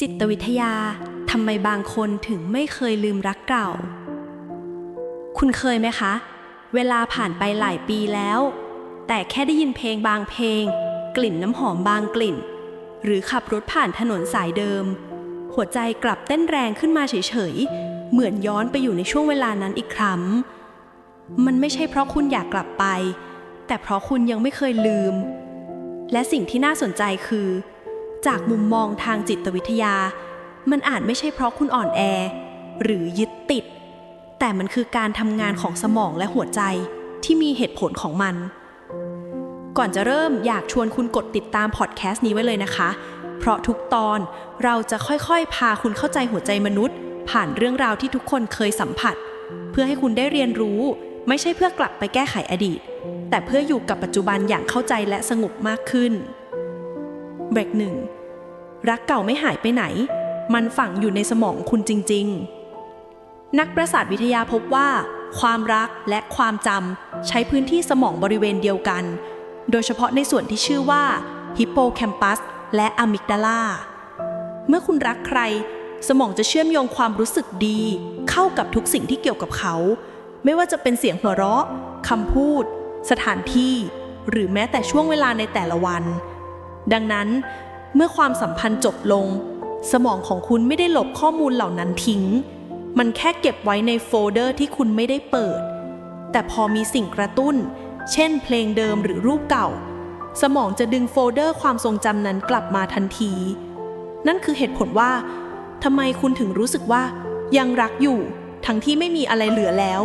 จิตวิทยาทำไมบางคนถึงไม่เคยลืมรักเก่า คุณเคยไหมคะ เวลาผ่านไปหลายปีแล้ว แต่แค่ได้ยินเพลงบางเพลง กลิ่นน้ำหอมบางกลิ่น หรือขับรถผ่านถนนสายเดิม หัวใจกลับเต้นแรงขึ้นมาเฉยๆ เหมือนย้อนไปอยู่ในช่วงเวลานั้นอีกครั้ง มันไม่ใช่เพราะคุณอยากกลับไป แต่เพราะคุณยังไม่เคยลืม และสิ่งที่น่าสนใจคือ จากมุมมองทางจิตวิทยา มันอาจไม่ใช่เพราะคุณอ่อนแอ หรือยึดติด แต่มันคือการทำงานของสมองและหัวใจที่มีเหตุผลของมัน ก่อนจะเริ่มอยากชวนคุณกดติดตามพอดแคสต์นี้ไว้เลยนะคะ เพราะทุกตอนเราจะค่อยๆ พาคุณเข้าใจหัวใจมนุษย์ ผ่านเรื่องราวที่ทุกคนเคยสัมผัส เพื่อให้คุณได้เรียนรู้ ไม่ใช่เพื่อกลับไปแก้ไขอดีต แต่เพื่ออยู่กับปัจจุบันอย่างเข้าใจและสงบมากขึ้น เบรกหนึ่งรักเก่าไม่หายไปไหน มันฝังอยู่ในสมองคุณจริง ๆ นักประสาทวิทยาพบว่า ความรักและความจำใช้พื้นที่สมองบริเวณเดียวกัน โดยเฉพาะในส่วนที่ชื่อว่าฮิปโปแคมปัสและอะมิกดาลาเมื่อคุณรักใคร สมองจะเชื่อมโยงความรู้สึกดี เข้ากับทุกสิ่งที่เกี่ยวกับเขา ไม่ว่าจะเป็นเสียงหัวเราะคำพูด สถานที่ หรือแม้แต่ช่วงเวลาในแต่ละวัน ดังนั้นเมื่อความสัมพันธ์จบลง สมองของคุณไม่ได้ลบข้อมูลเหล่านั้นทิ้ง มันแค่เก็บไว้ในโฟลเดอร์ที่คุณไม่ได้เปิด แต่พอมีสิ่งกระตุ้น เช่น เพลงเดิมหรือรูปเก่า สมองจะดึงโฟลเดอร์ความทรงจำนั้นกลับมาทันที นั่นคือเหตุผลว่าทำไมคุณถึงรู้สึกว่า ยังรักอยู่ ทั้งที่ไม่มีอะไรเหลือแล้ว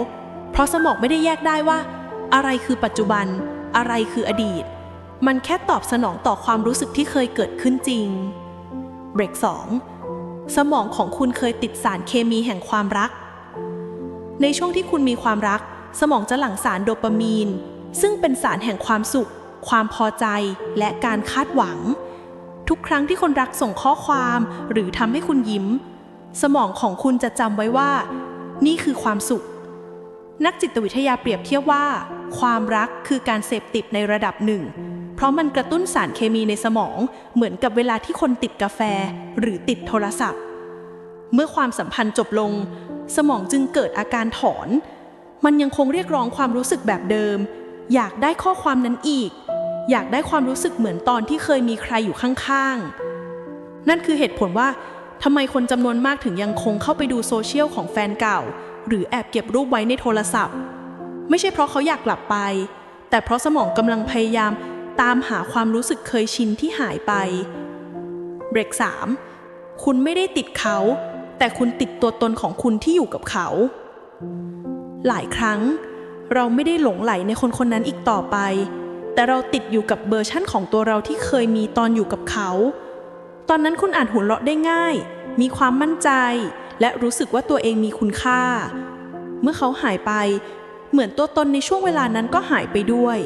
เพราะสมองไม่ได้แยกได้ว่า อะไรคือปัจจุบัน อะไรคืออดีต มันแค่ตอบสนองต่อความรู้สึกที่เคยเกิดขึ้นจริง เบรก 2 สมองของคุณเคยติดสารเคมีแห่งความรัก ในช่วงที่คุณมีความรัก สมองจะหลั่งสารโดปามีน ซึ่งเป็นสารแห่งความสุข ความพอใจ และการคาดหวัง ทุกครั้งที่คนรักส่งข้อความหรือทำให้คุณยิ้ม สมองของคุณจะจำไว้ว่า นี่คือความสุข นักจิตวิทยาเปรียบเทียบว่า ความรักคือการเสพติดในระดับหนึ่ง เพราะมันกระตุ้นสารเคมีในสมอง เหมือนกับเวลาที่คนติดกาแฟ หรือติดโทรศัพท์ เมื่อความสัมพันธ์จบลง สมองจึงเกิดอาการถอน มันยังคงเรียกร้องความรู้สึกแบบเดิม อยากได้ข้อความนั้นอีก อยากได้ความรู้สึกเหมือนตอนที่เคยมีใครอยู่ข้างๆ นั่นคือเหตุผลว่าทำไมคนจำนวนมากถึงยังคงเข้าไปดูโซเชียลของแฟนเก่า หรือแอบเก็บรูปไว้ในโทรศัพท์ ไม่ใช่เพราะเขาอยากกลับไป แต่เพราะสมองกำลังพยายาม ตามหาความรู้สึกเคยชินที่หายไป เบรก 3 คุณไม่ได้ติดเขา แต่คุณติดตัวตนของคุณที่อยู่กับเขา หลายครั้ง เราไม่ได้หลงไหลในคนคนนั้นอีกต่อไป แต่เราติดอยู่กับเวอร์ชั่นของตัวเราที่เคยมีตอนอยู่กับเขา ตอนนั้นคุณอาจหัวเราะได้ง่าย มีความมั่นใจ และรู้สึกว่าตัวเองมีคุณค่า เมื่อเขาหายไป เหมือนตัวตนในช่วงเวลานั้นก็หายไปด้วย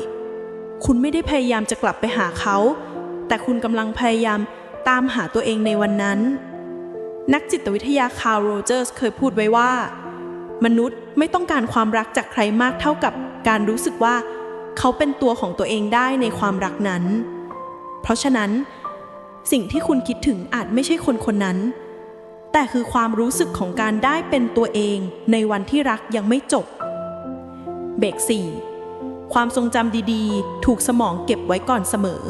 คุณไม่ได้พยายามจะกลับไปหาเขา แต่คุณกำลังพยายามตามหาตัวเองในวันนั้น นักจิตวิทยาคาร์โรเจอร์สเคยพูดไว้ว่า มนุษย์ไม่ต้องการความรักจากใครมากเท่ากับการรู้สึกว่า เขาเป็นตัวของตัวเองได้ในความรักนั้น เพราะฉะนั้น สิ่งที่คุณคิดถึงอาจไม่ใช่คนคนนั้น แต่คือความรู้สึกของการได้เป็นตัวเองในวันที่รักยังไม่จบ เบรก4 ความทรงจำดีๆ ถูกสมองเก็บไว้ก่อนเสมอ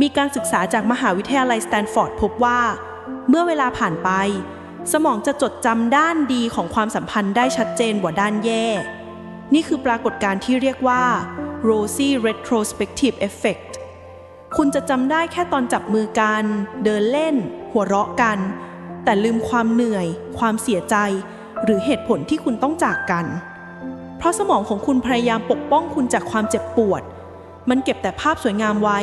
มีการศึกษาจากมหาวิทยาลัยสแตนฟอร์ดพบว่า เมื่อเวลาผ่านไป สมองจะจดจำด้านดีของความสัมพันธ์ได้ชัดเจนกว่าด้านแย่ นี่คือปรากฏการณ์ที่เรียกว่า Rosy Retrospective Effect คุณจะจำได้แค่ตอนจับมือกัน เดินเล่น หัวเราะกัน แต่ลืมความเหนื่อย ความเสียใจ หรือเหตุผลที่คุณต้องจากกัน เพราะสมองของคุณพยายามปกป้องคุณจากความเจ็บปวด มันเก็บแต่ภาพสวยงามไว้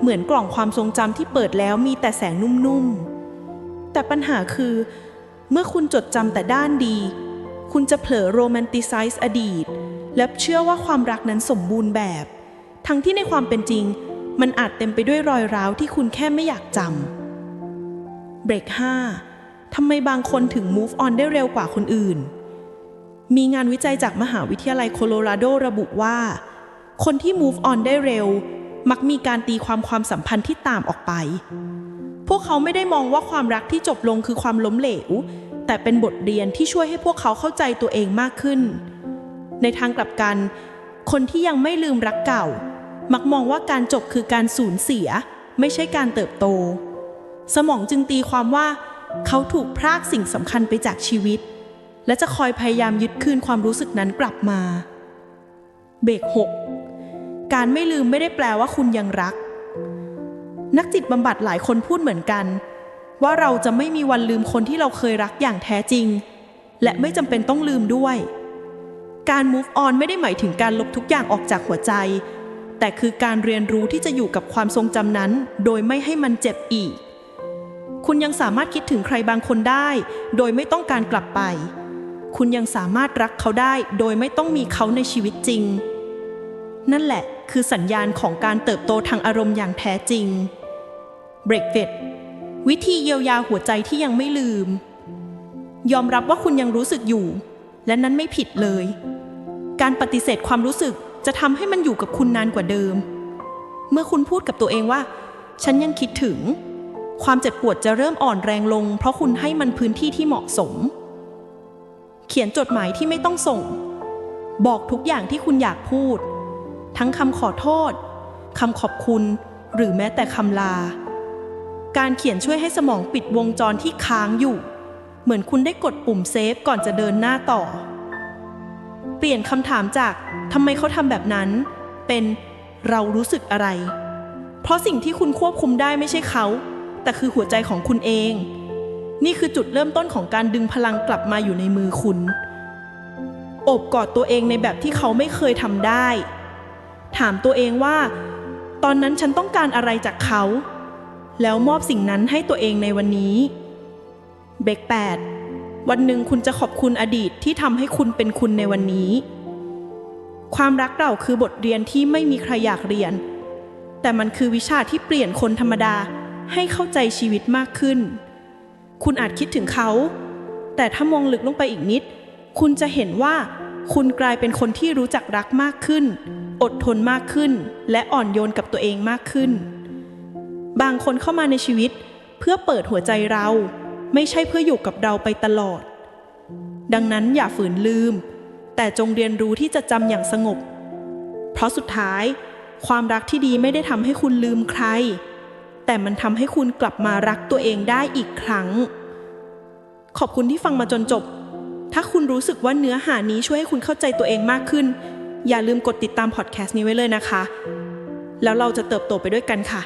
เหมือนกล่องความทรงจำที่เปิดแล้วมีแต่แสงนุ่มๆ แต่ปัญหาคือ เมื่อคุณจดจำแต่ด้านดี คุณจะเผลอโรแมนติไซส์อดีต และเชื่อว่าความรักนั้นสมบูรณ์แบบ ทั้งที่ในความเป็นจริง มันอาจเต็มไปด้วยรอยร้าวที่คุณแค่ไม่อยากจำเบรก5ทำไมบางคนถึง move on ได้เร็วกว่าคนอื่น มีงานวิจัยจากมหาวิทยาลัยโคโลราโดระบุว่า คนที่ move on ได้เร็ว มักมีการตีความความสัมพันธ์ที่ตามออกไป พวกเขาไม่ได้มองว่าความรักที่จบลงคือความล้มเหลว แต่เป็นบทเรียนที่ช่วยให้พวกเขาเข้าใจตัวเองมากขึ้น ในทางกลับกัน คนที่ยังไม่ลืมรักเก่า มักมองว่าการจบคือการสูญเสีย ไม่ใช่การเติบโต สมองจึงตีความว่า เขาถูกพรากสิ่งสำคัญไปจากชีวิต และจะคอยพยายามยึดคืนความรู้สึกนั้นกลับมา เบรกหกการไม่ลืมไม่ได้แปลว่าคุณยังรัก นักจิตบำบัดหลายคนพูดเหมือนกัน ว่าเราจะไม่มีวันลืมคนที่เราเคยรักอย่างแท้จริง และไม่จำเป็นต้องลืมด้วย การ move on ไม่ได้หมายถึงการลบทุกอย่างออกจากหัวใจ แต่คือการเรียนรู้ที่จะอยู่กับความทรงจำนั้น โดยไม่ให้มันเจ็บอีก คุณยังสามารถคิดถึงใครบางคนได้ โดยไม่ต้องการกลับไป คุณยังสามารถรักเขาได้โดยไม่ต้องมีเขาในชีวิตจริง นั่นแหละคือสัญญาณของการเติบโตทางอารมณ์อย่างแท้จริง Break Fit วิธีเยียวยาหัวใจที่ยังไม่ลืม ยอมรับว่าคุณยังรู้สึกอยู่ และนั้นไม่ผิดเลย การปฏิเสธความรู้สึกจะทำให้มันอยู่กับคุณนานกว่าเดิม เมื่อคุณพูดกับตัวเองว่า ฉันยังคิดถึง ความเจ็บปวดจะเริ่มอ่อนแรงลง เพราะคุณให้มันพื้นที่ที่เหมาะสม เขียนจดหมายที่ไม่ต้องส่ง บอกทุกอย่างที่คุณอยากพูด ทั้งคำขอโทษคำขอบคุณหรือแม้แต่คำลา การเขียนช่วยให้สมองปิดวงจรที่ค้างอยู่ เหมือนคุณได้กดปุ่มเซฟก่อนจะเดินหน้าต่อ เปลี่ยนคำถามจากทำไมเขาทำแบบนั้น เป็นเรารู้สึกอะไร เพราะสิ่งที่คุณควบคุมได้ไม่ใช่เขา แต่คือหัวใจของคุณเอง นี่คือจุดเริ่มต้นของการดึงพลังกลับมาอยู่ในมือคุณ อบกอดตัวเองในแบบที่เขาไม่เคยทำได้ ถามตัวเองว่า ตอนนั้นฉันต้องการอะไรจากเขา แล้วมอบสิ่งนั้นให้ตัวเองในวันนี้ เบรกแปดวันหนึ่งคุณจะขอบคุณอดีตที่ทำให้คุณเป็นคุณในวันนี้ ความรักเราคือบทเรียนที่ไม่มีใครอยากเรียน แต่มันคือวิชาที่เปลี่ยนคนธรรมดาให้เข้าใจชีวิตมากขึ้น คุณอาจคิดถึงเขา แต่ถ้ามองลึกลงไปอีกนิด คุณจะเห็นว่าคุณกลายเป็นคนที่รู้จักรักมากขึ้น อดทนมากขึ้น และอ่อนโยนกับตัวเองมากขึ้น บางคนเข้ามาในชีวิต เพื่อเปิดหัวใจเรา ไม่ใช่เพื่ออยู่กับเราไปตลอด ดังนั้นอย่าฝืนลืม แต่จงเรียนรู้ที่จะจำอย่างสงบ เพราะสุดท้าย ความรักที่ดีไม่ได้ทำให้คุณลืมใคร แต่มันทำให้คุณกลับมารักตัวเองได้อีกครั้ง ขอบคุณที่ฟังมาจนจบ ถ้าคุณรู้สึกว่าเนื้อหานี้ช่วยให้คุณเข้าใจตัวเองมากขึ้น อย่าลืมกดติดตามพอดแคสต์นี้ไว้เลยนะคะ แล้วเราจะเติบโตไปด้วยกันค่ะ